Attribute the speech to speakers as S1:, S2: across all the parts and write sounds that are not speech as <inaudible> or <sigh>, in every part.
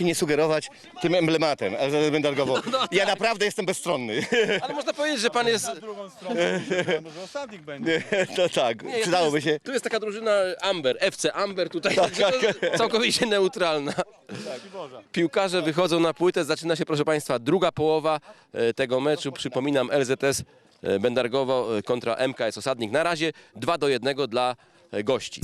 S1: się nie sugerować tym emblematem LZS Będargowo. Ja naprawdę jestem bezstronny. <laughs>
S2: Ale można powiedzieć, że pan jest...
S3: drugą stronę, <laughs> może osadnik będzie.
S1: To tak,
S2: Nie,
S1: przydałoby
S2: tu
S1: się.
S2: jest, tu jest taka drużyna Amber, FC Amber tutaj,
S1: Tak,
S2: całkowicie neutralna. Piłkarze wychodzą na płytę, zaczyna się proszę Państwa druga połowa e, tego meczu. Przypominam LZS e, Będargowo e, kontra MKS Osadnik. Na razie 2 do 1 dla e, gości.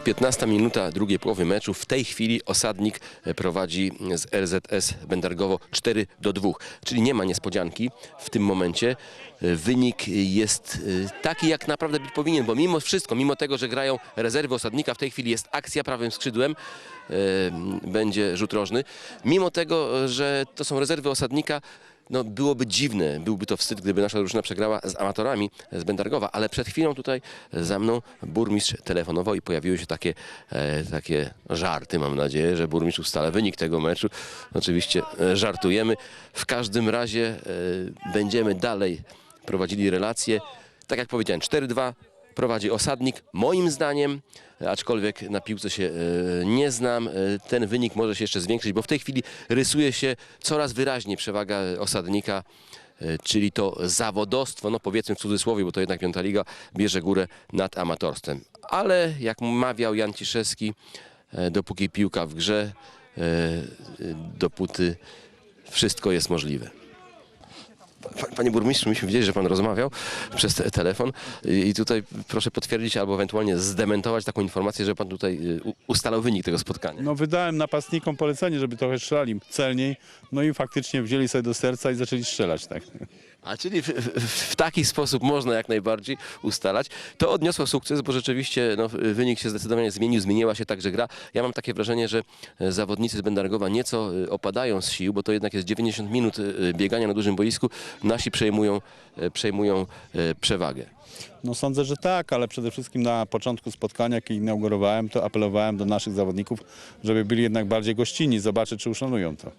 S2: Jest 15 minuta drugiej połowy meczu. W tej chwili Osadnik prowadzi z LZS Będargowo 4 do 2, czyli nie ma niespodzianki w tym momencie. Wynik jest e, taki, jak naprawdę być powinien, bo mimo wszystko, mimo tego, że grają rezerwy Osadnika, w tej chwili jest akcja prawym skrzydłem, e, będzie rzut rożny. Mimo tego, że to są rezerwy Osadnika, no byłoby dziwne, byłby to wstyd, gdyby nasza drużyna przegrała z amatorami z Będargowa, ale przed chwilą tutaj za mną burmistrz telefonował i pojawiły się takie, e, takie żarty, mam nadzieję, że burmistrz ustala wynik tego meczu. Oczywiście e, żartujemy. W każdym razie e, będziemy dalej prowadzili relacje. Tak jak powiedziałem, 4-2 prowadzi Osadnik. Moim zdaniem aczkolwiek na piłce się e, nie znam. E, Ten wynik może się jeszcze zwiększyć, bo w tej chwili rysuje się coraz wyraźniej przewaga osadnika, e, czyli to zawodostwo, no powiedzmy w cudzysłowie, bo to jednak piąta liga, bierze górę nad amatorstwem. Ale jak mawiał Jan Ciszewski, dopóki piłka w grze, dopóty wszystko jest możliwe. Pa- Panie burmistrzu, myśmy wiedzieli, że pan rozmawiał przez te- telefon i tutaj proszę potwierdzić albo ewentualnie zdementować taką informację, że pan tutaj y, ustalał wynik tego spotkania.
S3: No wydałem napastnikom polecenie, żeby trochę strzelali celniej, no i faktycznie wzięli sobie do serca i zaczęli strzelać, tak.
S2: A czyli w, w, taki sposób można jak najbardziej ustalać. To odniosło sukces, bo rzeczywiście no, wynik się zdecydowanie zmienił, zmieniła się także gra. Ja mam takie wrażenie, że e, zawodnicy z Bendargowa nieco e, opadają z sił, bo to jednak jest 90 minut e, biegania na dużym boisku. Nasi przejmują, przejmują przewagę.
S3: No sądzę, że tak, ale przede wszystkim na początku spotkania, kiedy inaugurowałem, to apelowałem do naszych zawodników, żeby byli jednak bardziej gościnni, zobaczę, czy uszanują to.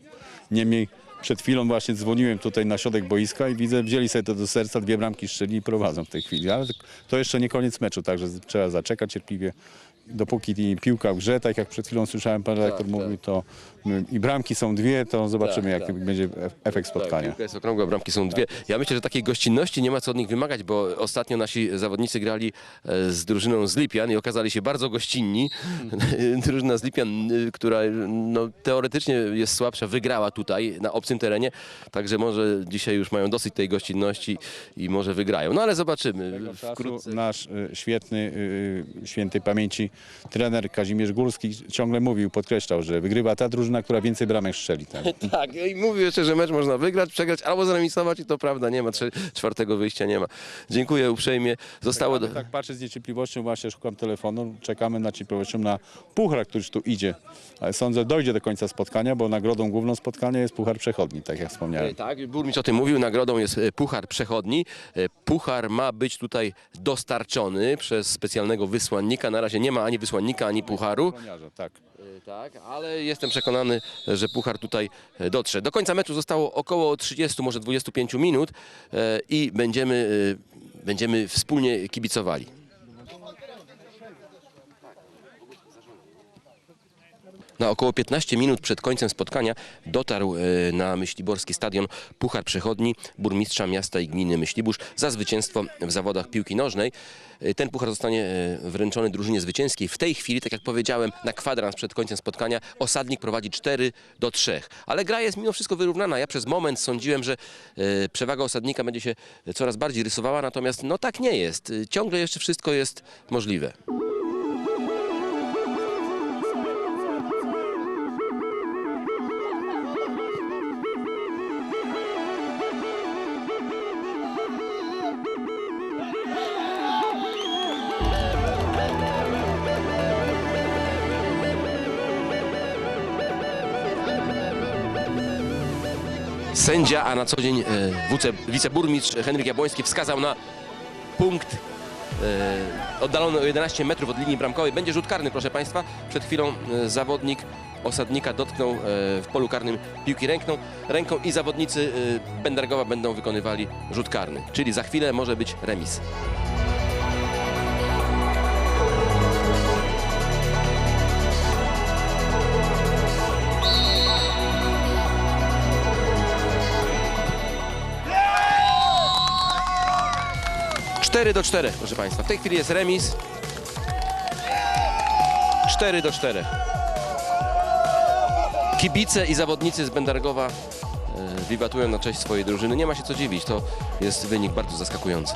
S3: Niemniej przed chwilą właśnie dzwoniłem tutaj na środek boiska i widzę, wzięli sobie to do serca, dwie bramki strzeli i prowadzą w tej chwili. Ale to jeszcze nie koniec meczu, także trzeba zaczekać cierpliwie. Dopóki piłka w grze, tak jak przed chwilą słyszałem, pan redaktor mówił, to mm, i bramki są dwie, to zobaczymy,
S2: Tak,
S3: jaki
S2: tak.
S3: będzie ef- efekt
S2: Tak,
S3: spotkania.
S2: piłka jest okrągła, bramki są dwie. Ja myślę, że takiej gościnności nie ma co od nich wymagać, bo ostatnio nasi zawodnicy grali e, z drużyną z Lipian i okazali się bardzo gościnni. <laughs> Drużyna z Lipian, która no, teoretycznie jest słabsza, wygrała tutaj na obcym terenie, także może dzisiaj już mają dosyć tej gościnności i może wygrają. No ale zobaczymy.
S3: Wkrótce. Nasz y, świetny, świętej pamięci trener Kazimierz Górski ciągle mówił, podkreślał, że wygrywa ta drużyna, która więcej bramek strzeli. Tak? <laughs>
S2: Tak, i mówił jeszcze, że mecz można wygrać, przegrać albo zremisować i to prawda, nie ma trze- czwartego wyjścia, nie ma. Dziękuję uprzejmie. Zostało do...
S3: Tak patrzę z niecierpliwością, właśnie szukam telefonu, czekamy na cierpliwością na puchar, który tu idzie. Ale sądzę, dojdzie do końca spotkania, bo nagrodą główną spotkania jest puchar przechodni, tak jak wspomniałem.
S2: Tak, burmistrz o tym mówił, nagrodą jest e, puchar przechodni. E, Puchar ma być tutaj dostarczony przez specjalnego wysłannika. Na razie nie ma ani wysłannika, ani pucharu.
S3: Tak.
S2: E, Tak, ale jestem przekonany, że puchar tutaj e, dotrze. Do końca meczu zostało około 30, może 25 minut e, i będziemy, e, będziemy wspólnie kibicowali. Na około 15 minut przed końcem spotkania dotarł e, na Myśliborski Stadion Puchar Przechodni burmistrza miasta i gminy Myślibórz za zwycięstwo w zawodach piłki nożnej. E, Ten puchar zostanie e, wręczony drużynie zwycięskiej. W tej chwili, tak jak powiedziałem, na kwadrans przed końcem spotkania osadnik prowadzi 4 do 3. Ale gra jest mimo wszystko wyrównana. Ja przez moment sądziłem, że przewaga osadnika będzie się coraz bardziej rysowała, natomiast no tak nie jest. Ciągle jeszcze wszystko jest możliwe. Sędzia, a na co dzień wice, wiceburmistrz Henryk Jabłoński wskazał na punkt e, oddalony o 11 metrów od linii bramkowej. Będzie rzut karny, proszę Państwa. Przed chwilą e, zawodnik osadnika dotknął e, w polu karnym piłki ręką, ręką i zawodnicy Bendargowa będą wykonywali rzut karny. Czyli za chwilę może być remis. Cztery do 4, proszę Państwa. W tej chwili jest remis. 4 do 4. Kibice i zawodnicy z Bendargowa e, wiwatują na cześć swojej drużyny. Nie ma się co dziwić, to jest wynik bardzo zaskakujący.